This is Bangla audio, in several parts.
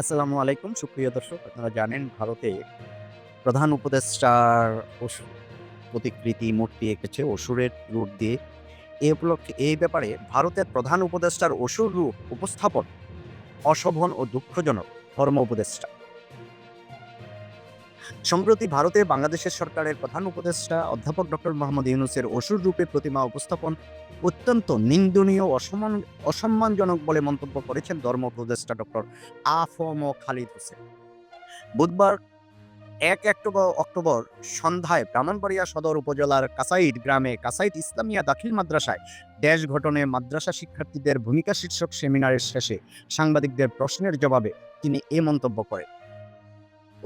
আসসালামু আলাইকুম। সুপ্রিয় দর্শক, আপনারা জানেন ভারতে প্রধান উপদেষ্টার প্রতিকৃতি মূর্তি এঁকেছে অসুরের রূপ দিয়ে। এ উপলক্ষে এই ব্যাপারে ভারতের প্রধান উপদেষ্টার অসুর রূপ উপস্থাপন অশোভন ও দুঃখজনক ধর্ম উপদেষ্টা। সম্প্রতি ভারতে বাংলাদেশের সরকারের প্রধান উপদেষ্টা অধ্যাপক ডক্টর মোহাম্মদ ইউনুসের অসুর রূপে প্রতিমা উপস্থাপন অত্যন্ত নিন্দনীয়, অসম্মান, অসম্মানজনক বলে মন্তব্য করেছেন ধর্ম উপদেষ্টা ডক্টর আফম খালিদ হোসেন। বুধবার এক অক্টোবর অক্টোবর সন্ধ্যায় ব্রাহ্মণবাড়িয়া সদর উপজেলার কাসাইড গ্রামে কাসাইড ইসলামিয়া দাখিল মাদ্রাসায় দেশ ঘটনে মাদ্রাসা শিক্ষার্থীদের ভূমিকা শীর্ষক সেমিনারের শেষে সাংবাদিকদের প্রশ্নের জবাবে তিনি এ মন্তব্য করেন।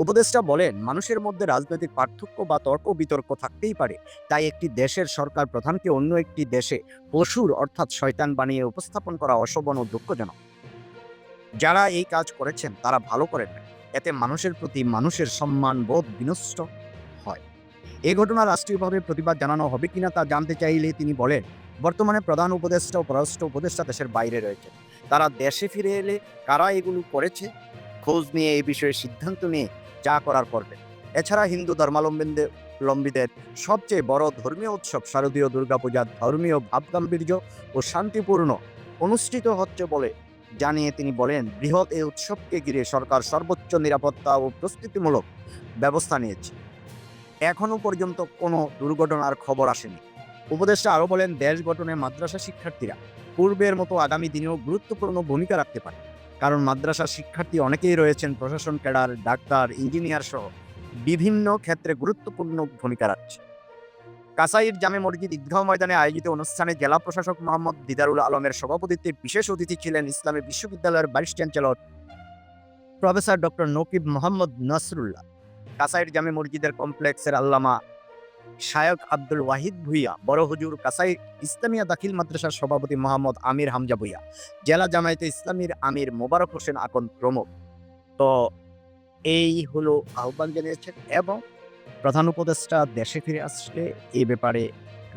উপদেষ্টা বলেন, মানুষের মধ্যে রাজনৈতিক পার্থক্য বা তর্ক বিতর্ক থাকতেই পারে। তাই একটি দেশের সরকার প্রধানকে অন্য একটি দেশে পশুর অর্থাৎ শয়তান বানিয়ে উপস্থাপন করা অশোভন ও দুঃখজনক। যারা এই কাজ করেছেন, তারা ভালো করেন না এতে মানুষের প্রতি মানুষের সম্মান বোধ বিনষ্ট হয়। এই ঘটনা রাষ্ট্রীয়ভাবে প্রতিবাদ জানানো হবে কিনা তা জানতে চাইলে তিনি বলেন, বর্তমানে প্রধান উপদেষ্টা ও পররাষ্ট্র উপদেষ্টা দেশের বাইরে রয়েছে তারা দেশে ফিরে এলে কারা এগুলো করেছে? খোঁজ নিয়ে এই বিষয়ে সিদ্ধান্ত নিয়ে যা করার করবেন এছাড়া হিন্দু ধর্মাবলম্বীদের লম্বীদের সবচেয়ে বড় ধর্মীয় উৎসব শারদীয় দুর্গাপূজার ধর্মীয় ভাবগাম্ভীর্য ও শান্তিপূর্ণ অনুষ্ঠিত হচ্ছে বলে জানিয়ে তিনি বলেন, বৃহৎ এই উৎসবকে ঘিরে সরকার সর্বোচ্চ নিরাপত্তা ও প্রস্তুতিমূলক ব্যবস্থা নিয়েছে। এখনও পর্যন্ত কোনো দুর্ঘটনার খবর আসেনি। উপদেষ্টা আরও বলেন, দেশ গঠনে মাদ্রাসা শিক্ষার্থীরা পূর্বের মতো আগামী দিনেও গুরুত্বপূর্ণ ভূমিকা রাখতে পারে। কারণ মাদ্রাসা শিক্ষার্থী অনেকেই রয়েছেন প্রশাসন, ক্যাডার, ডাক্তার, ইঞ্জিনিয়ার সহ বিভিন্ন ক্ষেত্রে গুরুত্বপূর্ণ ভূমিকা রাখছে। কাসাইর জামে মসজিদ ঈদগাহ ময়দানে আয়োজিত অনুষ্ঠানে জেলা প্রশাসক মোহাম্মদ দিদারুল আলমের সভাপতিত্বে বিশেষ অতিথি ছিলেন ইসলামী বিশ্ববিদ্যালয়ের vice chancellor professor doctor Nakib Mohammad Nasrullah. কাসাইর জামে মসজিদের কমপ্লেক্সের আল্লামা শায়ক আব্দুল ওয়াহিদ ভুইয়া, বড় হুজুর কাসাই ইসলামিয়া দাখিল মাদ্রাসার সভাপতি মোহাম্মদ আমির হামজা ভুইয়া, জেলা জামায়াতে ইসলামীর আমির মোবারক হোসেন আকন প্রমুখ। তো এই হলো আহ্বান জানিয়েছেন এবং প্রধান উপদেষ্টা দেশে ফিরে আসলে এ ব্যাপারে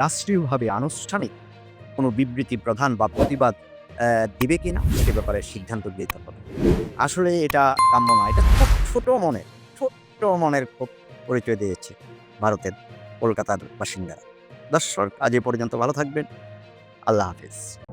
রাষ্ট্রীয়ভাবে আনুষ্ঠানিক কোনো বিবৃতি, প্রধান বা প্রতিবাদ দিবে কিনা সে ব্যাপারে সিদ্ধান্ত দিতে হবে। আসলে এটা কাম্য নয়, এটা খুব ছোট মনের ছোট্ট মনের খুব পরিচয় দিয়েছে ভারতের কলকাতার বাসিন্দারা। দর্শক আজ এ পর্যন্ত ভালো থাকবেন। আল্লাহ হাফিজ।